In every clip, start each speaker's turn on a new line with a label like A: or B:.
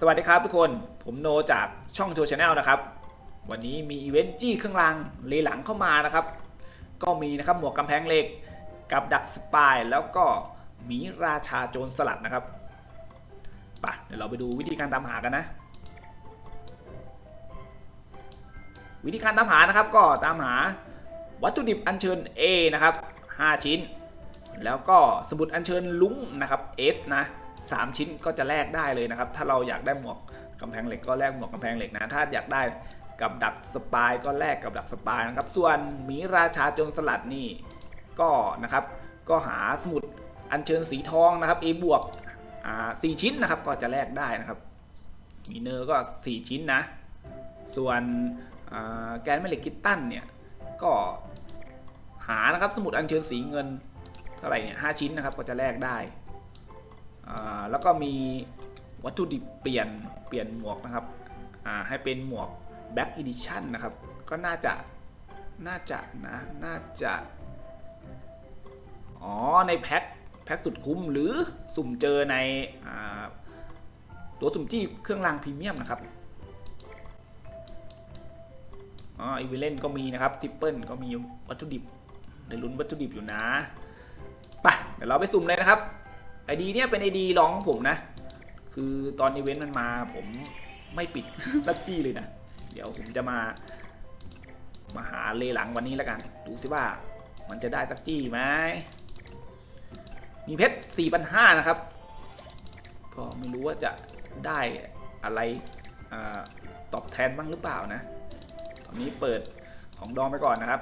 A: สวัสดีครับทุกคนผมโนจากช่องโชว์ชาแนลนะครับ วันนี้มีอีเวนต์จี้เครื่องรางเลหลังเข้ามานะครับ ก็มีนะครับหมวกกำแพงเหล็ก กับดักสปายแล้วก็หมีราชาโจรสลัดนะครับไปเดี๋ยวเราไปดูวิธีการตามหากันนะ วิธีการตามหานะครับก็ตามหาวัตถุดิบอัญเชิญ A นะครับ 5 ชิ้น แล้วก็สมุดอัญเชิญลุงนะครับ F นะ 3 ชิ้นก็จะแลกได้เลยนะครับ ถ้าเราอยากได้หมวกกำแพงเหล็กก็แลกหมวกกำแพงเหล็กนะ ถ้าอยากได้กับดักสปายก็แลกกับดักสปายนะครับ ส่วนหมีราชาโจรสลัดนี่ก็นะครับ ก็หาสมุดอัญเชิญสีทองนะครับ A บวกอ่าสี่ชิ้นนะครับ ก็จะแลกได้นะครับ มีเนอร์ก็ 4 ชิ้นนะ ส่วนแกนแม่เหล็กกิตตันเนี่ย ก็หานะครับสมุดอัญเชิญสีเงินเท่าไหร่เนี่ยห้าชิ้นนะครับก็จะแลกได้ แล้วก็มีวัตถุดิบเปลี่ยนเปลี่ยนหมวกนะครับให้เป็นหมวก Back Edition นะครับ ก็น่าจะน่าจะนะน่าจะ อ๋อ ในแพ็คแพ็คสุดคุ้มหรือสุ่มเจอในอตัวสุ่มที่เครื่องรางพรีเมียมนะครับอ๋ออีเวเลนก็มีนะครับทิปเปิลก็มีวัตถุดิบได้ลุ้นวัตถุดิบอยู่นะไปเดี๋ยวเราไปสุ่มเลยนะครับ ไอดีเนี่ยเป็นไอดีลองของผมนะ คือตอนอีเวนต์มันมาผมไม่ปิดลักจี้เลยนะ เดี๋ยวผมจะมา มาหาเลหลังวันนี้แล้วกัน ดูสิว่ามันจะได้ตักจี้ไหมมีเพชร4,500 นะครับ ก็ไม่รู้ว่าจะได้อะไรอตอบแทนบ้างหรือเปล่านะ ตอนนี้เปิดของดองไปก่อนนะครับ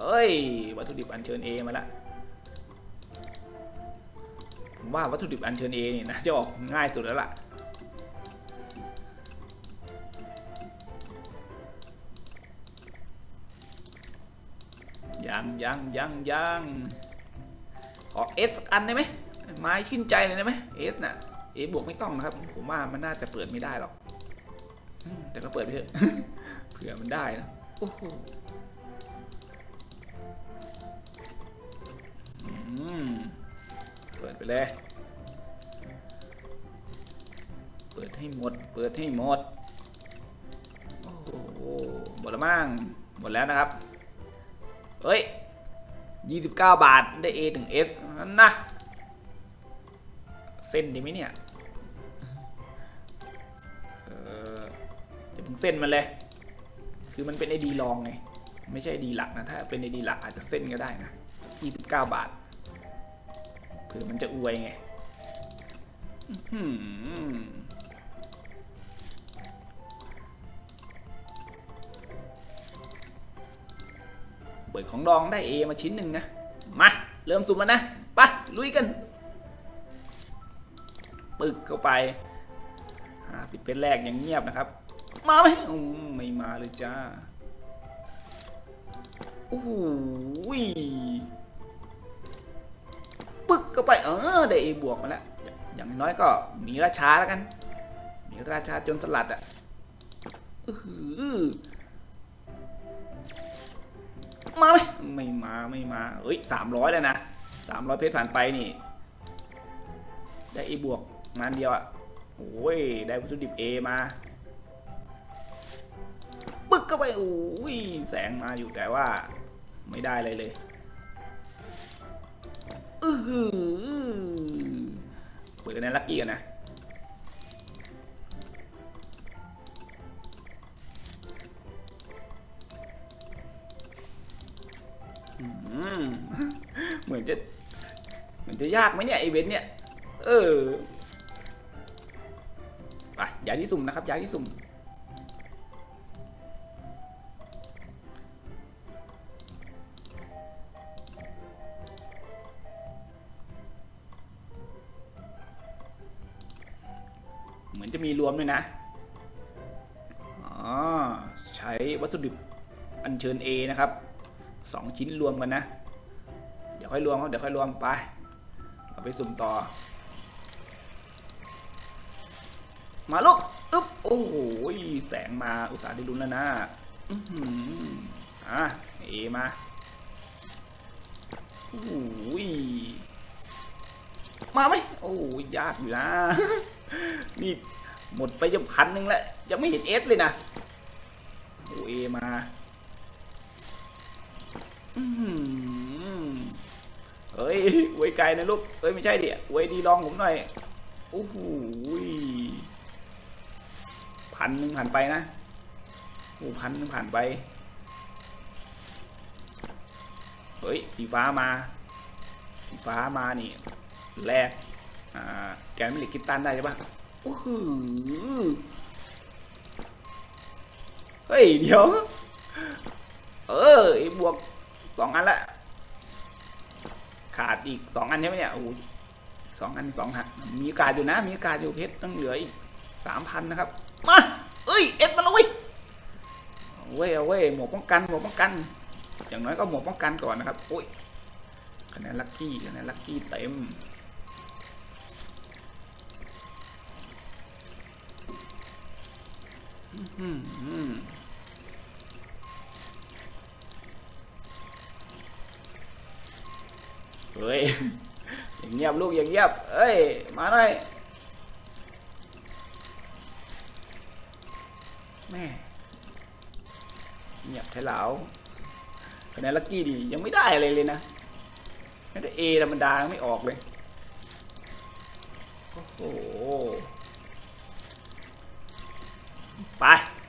A: เอ้ย วัตถุดิบอัญเชิญ A มาละผมว่าวัตถุดิบอัญเชิญ A นี่นะจะออกง่ายสุดแล้วล่ะ ยังยังยังยังขอเอสอันได้ไหมไม้ชื่นใจเลยได้ไหมเอสน่ะเอบวกไม่ต้องนะครับ ผมว่ามันน่าจะเปิดไม่ได้หรอก แต่ก็เปิดไปเถอะเผื่อมันได้นะโอ้โห เปิดไปเลย เปิดให้หมด เปิดให้หมด โอ้โห หมดแล้วมั้ง หมดแล้วนะครับ เฮ้ย 29 บาท ได้ A ถึง S นั่นนะ เส้นดีไหมเนี่ย เออจะเพิ่งเส้นมันเลย คือมันเป็น ID รองไง ไม่ใช่ ID หลักนะ ถ้าเป็น ID หลักอาจจะเส้นก็ได้นะ 29 บาท เผื่อมันจะอวยไงเปิดของดองได้ A มาชิ้นหนึ่งนะ มา เริ่มสุ่มแล้วนะไปลุยกัน ปึกเข้าไปห้าสิบเพชรแรกยังเงียบนะครับ มาไหมไม่มาเลยจ้าโอ้โหย เข้าไปเออได้ A บวกมาแล้ว อย่างน้อยก็มีราชาแล้วกัน มีราชาจนสลัดอะมาไหมไม่มาไม่มาเอ้ยสามร้อยแล้วนะสามร้อยเพชรผ่านไปนี่ ได้เอบวกงานเดียวอะโอ้ยได้วัตถุดิบเอมาปึ๊กเข้าไปโอ้ยแสงมาอยู่แต่ว่า ไม่ได้เลยเลย อือหือเปิดกันในลักกี้กันนะเหมือนจะเหมือนจะยากไหมเนี่ยไอเวนเนี่ย เออไปย้ายที่สุ่มนะครับย้ายที่สุ่ม จะมีรวมด้วยนะอ๋อใช้วัตถุดิบอัญเชิญ A นะครับสองชิ้นรวมกันนะ เดี๋ยวค่อยรวมครับเดี๋ยวค่อยรวมไปเราไปสุ่มต่อ มาลูกอึ๊บโอ้โหแสงมาอุตส่าห์ได้ลุ้นแล้วนะอะเอมาโอ้ยมาไหมโอ้ยยากอยู่นะนี่ หมดไปจะพันหนึ่งแล้ว ยังไม่เห็นเอสเลยนะโอ้เอมาเฮ้ยไว้ไกลนะลูกเฮ้ยไม่ใช่ดิไว้ดีลองผมหน่อยโอ้โหพันหนึ่งผ่านไปนะโอ้พันหนึ่งผ่านไป เฮ้ย สีฟ้ามา สีฟ้ามานี่ แรก อ่า แกนมิลิกกิตตันได้ใช่ปะ โอ้โหเฮ้ย เดี๋ยว เออบวกสองอันละ ขาดอีกสองอันใช่ไหมเนี่ยโอ้สองอันสองหักมีกาสอยู่นะ มีกาสอยู่เพชรต้องเหลืออีกสามพันนะครับ มา เอ้ย เอ็ดมาเลยเว้ยเว้ยหมวกป้องกันหมวกป้องกัน อย่างน้อยก็หมวกป้องกันก่อนนะครับ โอ้ยคะแนนลัคกี้คะแนนลัคกี้เต็ม เฮ้ยอย่างเงียบลูกอย่างเงียบ เอ้ย มาหน่อยแม่เงียบแท้เหลาคะแนนลัคกี้ดียังไม่ได้อะไรเลยนะแม้แต่เอธรรมดายังไม่ออกเลย โอ้โห ไป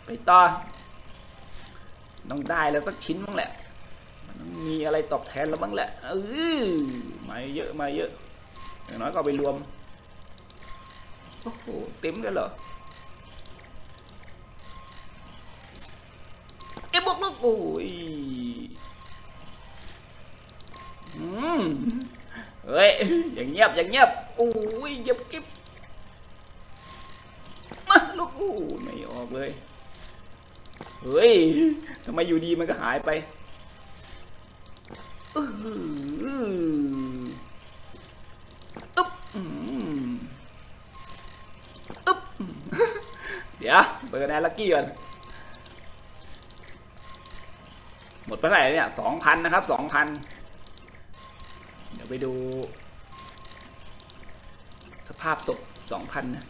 A: ไปต่อ ต้องได้แล้วสักชิ้นบ้างแหละ มันต้องมีอะไรตอบแทนแล้วบ้างแหละเออมาเยอะมาเยอะ อย่างน้อยก็ไปรวม โอ้โห เต็มกันเหรอเอ็มบวกลูกโอ้ยอืมเฮ้ย อย่างเงียบอย่างเงียบโอ้ยเงียบกิ๊บมาลูกโอ้ไม่ออ เลย เฮ้ยทำไมอยู่ดีมันก็หายไปอึ๊บอึ๊บเดี๋ยวเปิดคะแนนลักกี้ก่อน หมดไปไหร่เนี่ยสองพันนะครับสองพันเดี๋ยวไปดู สภาพศพสองพันนะ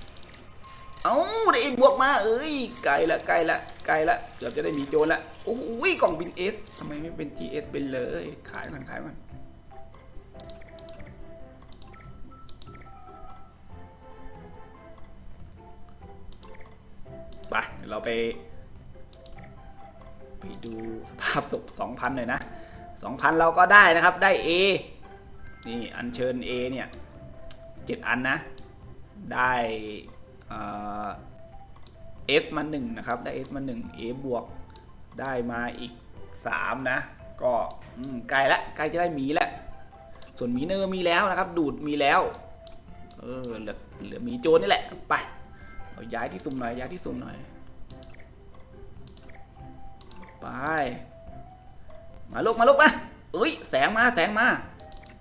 A: เอ้าได้เอ็บวกมาเอ้ยไกลละไกลละไกลละเกือบจะได้มีโจรละโอ้โหกล่องบินเอสทำไมไม่เป็น GS เป็นเลย ขายมันขายมันไปเราไป ไปดูสภาพศพ2,000หน่อยนะ 2,000 เราก็ได้นะครับได้ A นี่อัญเชิญ A เนี่ย 7 อันนะ ได้ เอ่อ S มา1นะครับ ได้ S มา1 A บวกได้มาอีก3นะ ก็ใกล้ละใกล้จะได้หมีล้วส่วนหมีเนอร์มีแล้วนะครับ ดูดมีแล้ว เออเหลือเหลือหมีโจรนี่แหละไปเราย้ายที่สุ่มหน่อยย้ายที่สุ่มหน่อยไปมาลูกมาลูกมาเอ้ยแสงมาแสงมา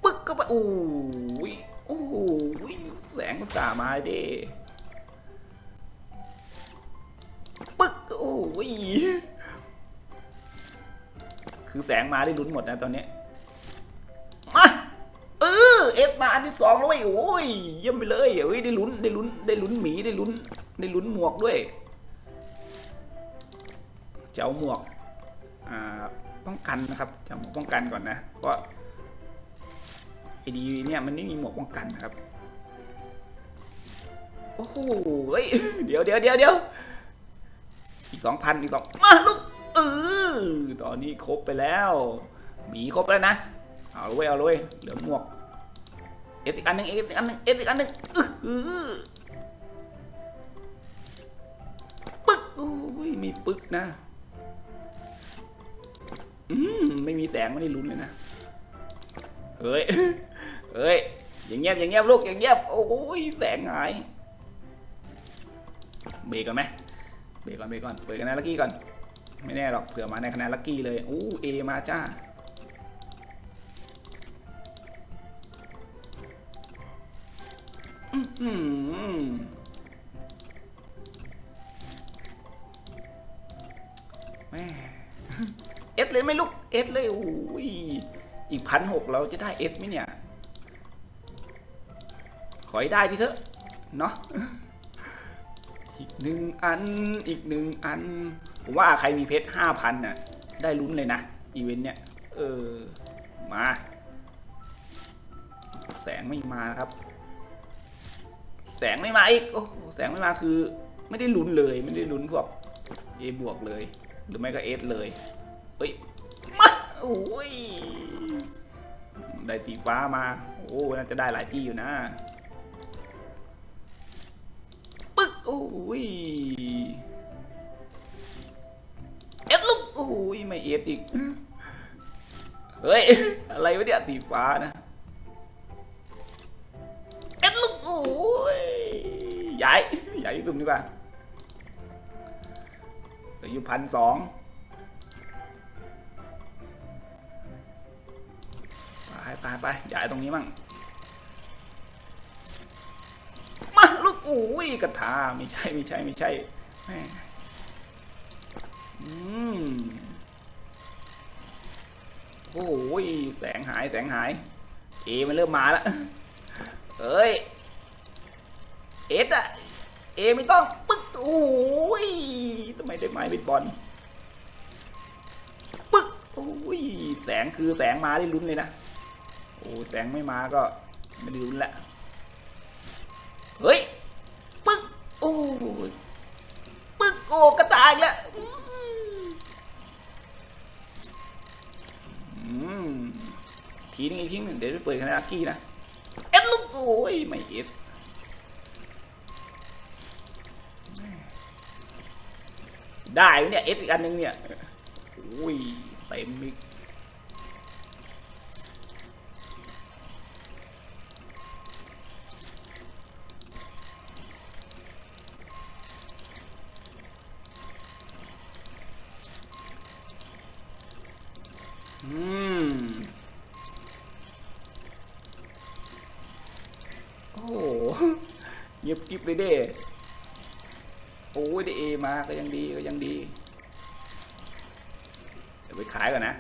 A: ปึ๊กก็ไปโอ้ยโอ้ยแสงก็สามาเด้ คือแสงมาได้ลุ้นหมดนะตอนนี้ มาเออเอฟมาอันที่สองแล้วเว้ยโอ้ยเยี่ยมไปเลยเฮ้ยได้ลุ้นได้ลุ้นได้ลุ้นหมีได้ลุ้นได้ลุ้นหมวกด้วย เจ้าหมวกอ่าป้องกันนะครับจะหมวกป้องกันก่อนนะ เพราะไอดีเนี่ยมันไม่มีหมวกป้องกันนะครับ โอ้โหเฮ้ยเดี๋ยวเดี๋ยวเดี๋ยวเดี๋ยว อีกสองพันอีกสองมาลูกเออตอนนี้ครบไปแล้วหมีครบแล้วนะ เอาเลยเอาเลยเหลือหมวก เอสอีกอันหนึ่งเอสอีกอันหนึ่งเอสอีกอันหนึ่งอื้ออปึ๊กโอ้ยมีปึ๊กนะ อืมไม่มีแสงไม่ได้ลุ้นเลยนะ เฮ้ย เฮ้ย อย่างเงียบอย่างเงียบลูกอย่างเงียบ โอ้ยแสงหาย เบรกก่อนไหม เบรกก่อนเบรกก่อนเปิดคะแนนลักกี้ก่อน ไม่แน่หรอกเผื่อมาในคะแนนลักกี้เลยอู้เอมาจ้าแม่เอสเลยไหม่ลูกเอสเลยโอ้ยอีกพันหกเราจะได้เอสไหมเนี่ย ขอให้ได้ทีเถอะ เนาะ อีกหนึ่งอันอีกหนึ่งอัน ผมว่าใครมีเพชรห้าพันน่ะ ได้ลุ้นเลยนะ อีเวนต์เนี่ย เออ มา แสงไม่มาครับ แสงไม่มาอีก โอ้แสงไม่มาคือ ไม่ได้ลุ้นเลย ไม่ได้ลุ้นพวก A บวกเลย หรือไม่ก็ S เลยเฮ้ย มา โอ้ย ได้สีฟ้ามา โอ้ น่าจะได้หลายที่อยู่นะ อ้ยเอฟลูกโอ้ยไม่เอฟอีก เฮ้ย อะไรวะเนี่ยสีฟ้านะเอฟลูกโอ้ยย้ายย้ายที่สุ่มดีกว่าเหลืออยู่พันสองไปไปไปย้ายตรงนี้มั่ง โอ้ยกระทาไม่ใช่ไม่ใช่ไม่ใช่แม่อืมโอ้ยแสงหายแสงหาย เอมันเริ่มมาแล้วเอ้ยเอสอะเอไม่ต้องปึ๊กโอ้ยทำไมได้ไม้เบสบอลปึ๊กโอ้ยแสงคือแสงมาได้ลุ้นเลยนะโอ้แสงไม่มาก็ไม่ได้ลุ้นละเฮ้ย โอ้ยปึ๊กโอ้กระต่ายแล้วอืมทีนึงอีกทีนึงเดี๋ยวไปเปิดคณะกี้นะ เอ็ดลูกโอ้ยไม่เอ็ดได้เนี่ยเอ็ดอีกอันนึงเนี่ยโอ้ยเต็มอีก กริบเลยเด้โอ้ยได้เอมาก็ยังดีก็ยังดี เดี๋ยวไปขายก่อนนะ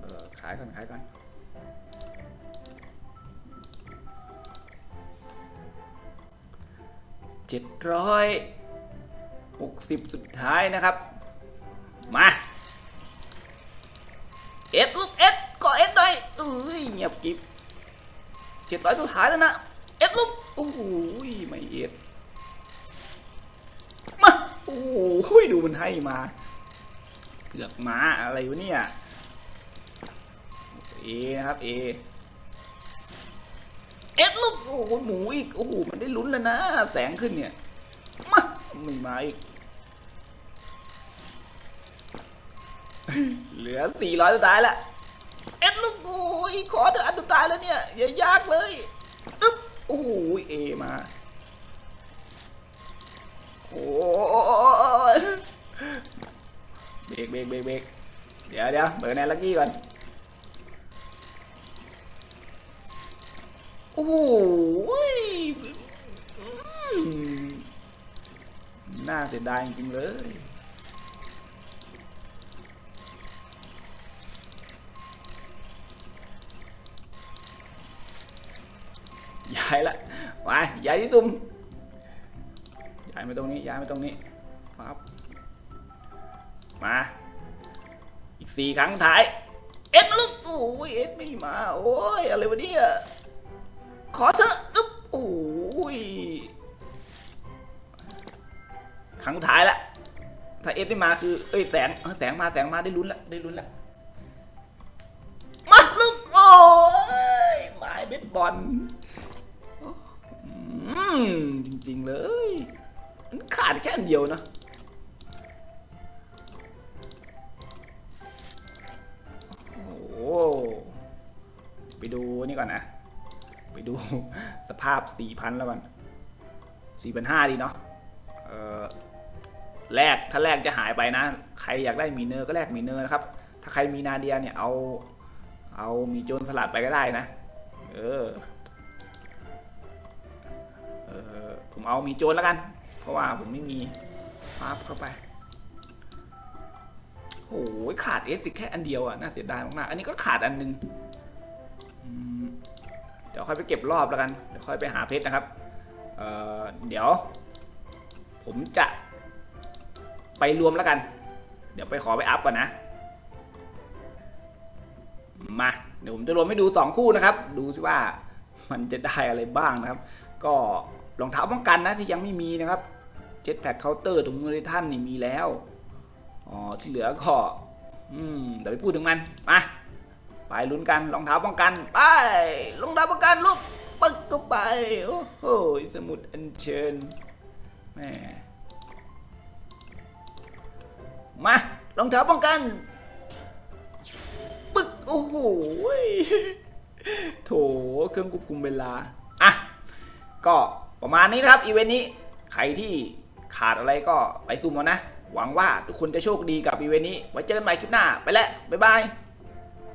A: เออขายก่อนขายก่อนเจ็ดร้อยหกสิบสุดท้ายนะครับ มา เอ็ดลูกเอ็ดก่อเอ็ดหน่อยเอ้ยเงียบกิบเจ็ดร้อยสุดท้ายแล้วนะ เอ็ดลูก โอ้โหไม่เอ็ดมาโอ้โหดูมันให้มาเกือกม้าอะไรวะเนี่ยเอนะครับเอเอ็ดลูกโอ้โหหมูอีกโอ้โหมันได้ลุ้นแล้วนะ แสงขึ้นเนี่ยมาไม่มาอีกเหลือ400สุดท้ายละเอ็ดลูกโอ้ยขอเถอะอันสุดท้ายแล้วเนี่ยอย่ายากเลย โอ้โหเอมาโอ้เบรกเบรกเบรกเบรกเดี๋ยวเดี๋ยวเบิร์แนนลักกี้ก่อนโอ้โหน่าเสียดายจริงเลย ย้ายละไปย้ายที่ตุ่มย้ายมาตรงนี้ย้ายมาตรงนี้ปั๊บมาอีกสี่ครั้งท้ายเอ็ดลูกโอ้ยเอ็ดไม่มาโอ้ยอะไรวะเนี่ยขอเถอะอึ๊บโอ้ยครั้งท้ายละถ้าเอ็ดไม่มาคือเอ้ยแสงแสงมาแสงมาได้ลุ้นละได้ลุ้นละมาลูกโอ้ยหมายเบ็ดบอล มจริง ๆ เลย มันขาดแค่อันเดียวนะโอ้โหไปดูนี่ก่อนนะ ไปดู สภาพ 4,000 แล้วก่อน4,500ดีเนาะเออแรกถ้าแรกจะหายไปนะ ใครอยากได้มีเนอร์ก็แลกมีเนอร์นะครับ ถ้าใครมีนาเดียเนี่ยเอา เอามีโจรสลัดไปก็ได้นะ เออ ผมเอามีโจรแล้วกัน เพราะว่าผมไม่มีปั๊บเข้าไปโอ้ยขาดเอสอีกแค่อันเดียวอะ น่าเสียดายมากๆอันนี้ก็ขาดอันหนึงเดี๋ยวค่อยไปเก็บรอบแล้วกัน เดี๋ยวค่อยไปหาเพชรนะครับเเดี๋ยว ผมจะไปรวมแล้วกัน เดี๋ยวไปขอไปอัพก่อนนะ มา เดี๋ยวผมจะรวมให้ดู 2 คู่นะครับ ดูสิว่ามันจะได้อะไรบ้างนะครับ ก็ รองเท้าป้องกันนะที่ยังไม่มีนะครับเจ็ตแพคเคาน์เตอร์ถุงมือททันนี่มีแล้วอ๋อที่เหลือก็อืมเดี๋ยวไปพูดถึงมันมาไปลุ้นกันรองเท้าป้องกันไปรองเท้าป้องกันลูกปึ๊กก็ไปโอ้โหสมุดอัญเชิญแม่มารองเท้าป้องกันปึ๊กโอ้โหโถเครื่องควบคุมเวลาอะก็ ประมาณนี้นะครับอีเวนต์นี้ใครที่ขาดอะไรก็ไปซุ่มเอานะ หวังว่าทุกคนจะโชคดีกับอีเวนต์นี้ ไว้เจอกันใหม่คลิปหน้า ไปแล้ว บ๊ายบาย